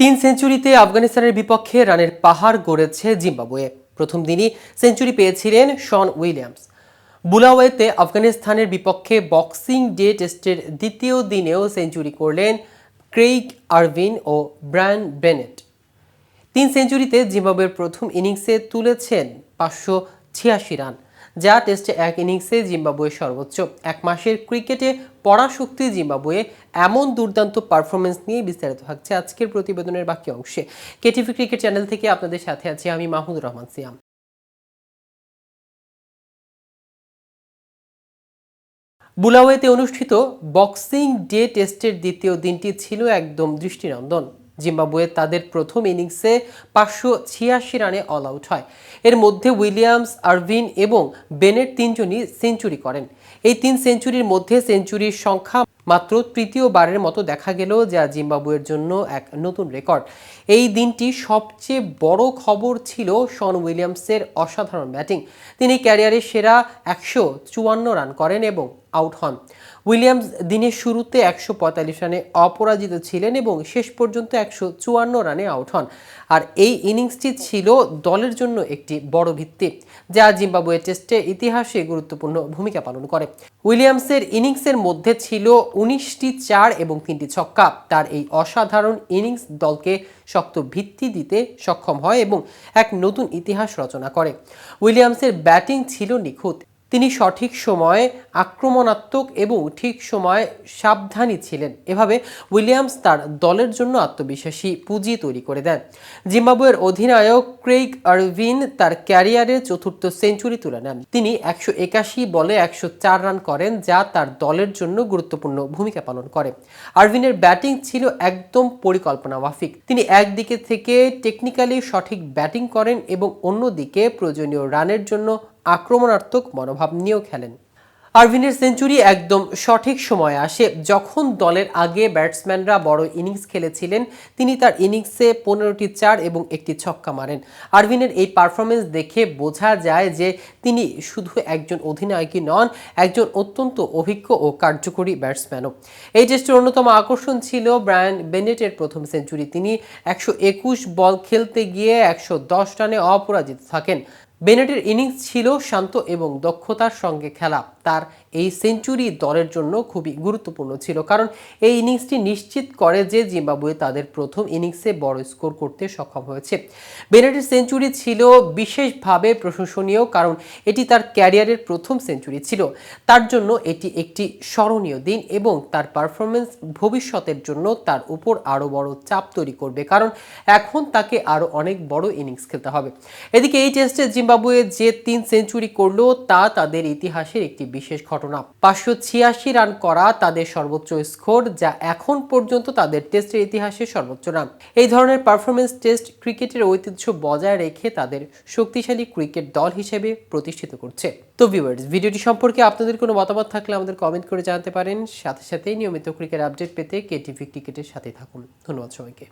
তিন সেঞ্চুরিতে আফগানিস্তানের বিপক্ষে রানের পাহাড় গড়েছে জিম্বাবুয়ে। প্রথম দিনই সেঞ্চুরি পেয়েছিলেন শন উইলিয়ামস। বুলাওয়েতে আফগানিস্তানের বিপক্ষে বক্সিং ডে টেস্টের দ্বিতীয় দিনেও সেঞ্চুরি করলেন ক্রেইগ আরভিন ও ব্রায়ান বেনেট তিন সেঞ্চুরিতে জিম্বাবুয়ের প্রথম ইনিংসে তুলেছেন পাঁচশো ছিয়াশি রান। যা টেস্টে এক ইনিংসে জিম্বাবুয়ের সর্বোচ্চ। এক মাসের ক্রিকেটে পরাশক্তি জিম্বাবুয়ে এমন দুর্দান্ত পারফরমেন্স নিয়ে বিস্তারিত থাকছে আজকের প্রতিবেদনের বাকি অংশে। কেটিভি ক্রিকেট চ্যানেল থেকে আপনাদের সাথে আছি আমি মাহমুদুর রহমান সিয়াম। বুলাওয়েতে অনুষ্ঠিত বক্সিং ডে টেস্টের দ্বিতীয় দিনটি ছিল একদম দৃষ্টিনন্দন। জিম্বাবুয়ে তাদের প্রথম ইনিংসে পাঁচশো ছিয়াশি রানে অল আউট হয়। এর মধ্যে উইলিয়ামস, আরভিন এবং বেনের তিনজনই সেঞ্চুরি করেন। এই তিন সেঞ্চুরির মধ্যে সেঞ্চুরির সংখ্যা মাত্র তৃতীয়বারের মতো দেখা গেল, যা জিম্বাবুয়ের জন্য এক নতুন রেকর্ড। এই দিনটি সবচেয়ে বড় খবর ছিল শন উইলিয়ামসের অসাধারণ ব্যাটিং। তিনি ক্যারিয়ারের সেরা একশো চুয়ান্ন রান করেন এবং আউট হন। উইলিয়ামস দিনের শুরুতে একশো পঁয়তাল্লিশ রানে অপরাজিত ছিলেন এবং শেষ পর্যন্ত একশো চুয়ান্ন রানে আউট হন। আর এই ইনিংসটি ছিল দলের জন্য একটি বড় ভিত্তি, যা জিম্বাবুয়ে টেস্টে ইতিহাসে গুরুত্বপূর্ণ ভূমিকা পালন করে। উইলিয়ামসের ইনিংসের মধ্যে ছিল উনিশটি চার এবং তিনটি ছক্কা। তার এই অসাধারণ ইনিংস দলকে শক্ত ভিত্তি দিতে সক্ষম হয় এবং এক নতুন ইতিহাস রচনা করে। উইলিয়ামসের ব্যাটিং ছিল নিখুঁত তিনি সঠিক সময়ে আক্রমণাত্মক এবং ঠিক সময়ে সাবধানী ছিলেন। এভাবে উইলিয়ামস তার দলের জন্য আত্মবিশ্বাসী পুঁজি তৈরি করে দেন। জিম্বাবুয়ের অধিনায়ক ক্রেইগ আরভিন তার ক্যারিয়ারের চতুর্থ সেঞ্চুরি তুলে নেন। তিনি একশো একাশি বলে একশো চার রান করেন, যা তার দলের জন্য গুরুত্বপূর্ণ ভূমিকা পালন করে। আরভিনের ব্যাটিং ছিল একদম পরিকল্পনা মাফিক। তিনি একদিকে থেকে টেকনিক্যালি সঠিক ব্যাটিং করেন এবং অন্যদিকে প্রয়োজনীয় রানের জন্য আক্রমণাত্মক মনোভাব নিয়েও খেলেন। আরভিনের সেঞ্চুরি একদম সঠিক সময়ে আসে। যখন দলের আগে ব্যাটসম্যানরা বড় ইনিংস খেলেছিলেন, তিনি তার ইনিংসে পনেরোটি চার এবং একটি ছক্কা মারেন। আরভিনের এই পারফরমেন্স দেখে বোঝা যায় যে তিনি শুধু একজন অধিনায়কই নন, একজন অত্যন্ত অভিজ্ঞ ও কার্যকরী ব্যাটসম্যানও। এই টেস্টের অন্যতম আকর্ষণ ছিল ব্রায়ান বেনেটের প্রথম সেঞ্চুরি। তিনি একশো একুশ বল খেলতে গিয়ে একশো দশ রানে অপরাজিত থাকেন। বেনেটের ইনিংস ছিল শান্ত এবং দক্ষতার সঙ্গে খেলা। তার এই সেঞ্চুরি দলের জন্য খুবই গুরুত্বপূর্ণ ছিল, কারণ এই ইনিংসটি নিশ্চিত করে যে জিম্বাবুয়ে তাদের প্রথম ইনিংসে বড় স্কোর করতে সক্ষম হয়েছে। বেনেটের সেঞ্চুরি ছিল বিশেষভাবে প্রশংসনীয়, কারণ এটি তার ক্যারিয়ারের প্রথম সেঞ্চুরি ছিল। তার জন্য এটি একটি স্মরণীয় দিন এবং তার পারফরমেন্স ভবিষ্যতের জন্য তার উপর আরও বড় চাপ তৈরি করবে, কারণ এখন তাকে আরও অনেক বড় ইনিংস খেলতে হবে। এদিকে এই টেস্টে জিম্বাবুয়ে যে তিন সেঞ্চুরি করল, তা তাদের ইতিহাসের একটি বিশেষ ঘটনা। পাঁচশো ছিয়াশি রান করা তাদের সর্বোচ্চ স্কোর, যা এখন পর্যন্ত তাদের টেস্টের ইতিহাসে সর্বোচ্চ রান। এই ধরনের পারফরমেন্স টেস্ট ক্রিকেটের ঐতিহ্য বজায় রেখে তাদের শক্তিশালী ক্রিকেট দল হিসেবে প্রতিষ্ঠিত করছে। তো ভিউয়ার্স ভিডিওটি সম্পর্কে আপনাদের কোনো মতামত থাকলে আমাদের কমেন্ট করে জানাতে পারেন। সাথে সাথে নিয়মিত ক্রিকেট আপডেট পেতে কেটিভি ক্রিকেটের সাথে থাকুন। ধন্যবাদ সবাইকে।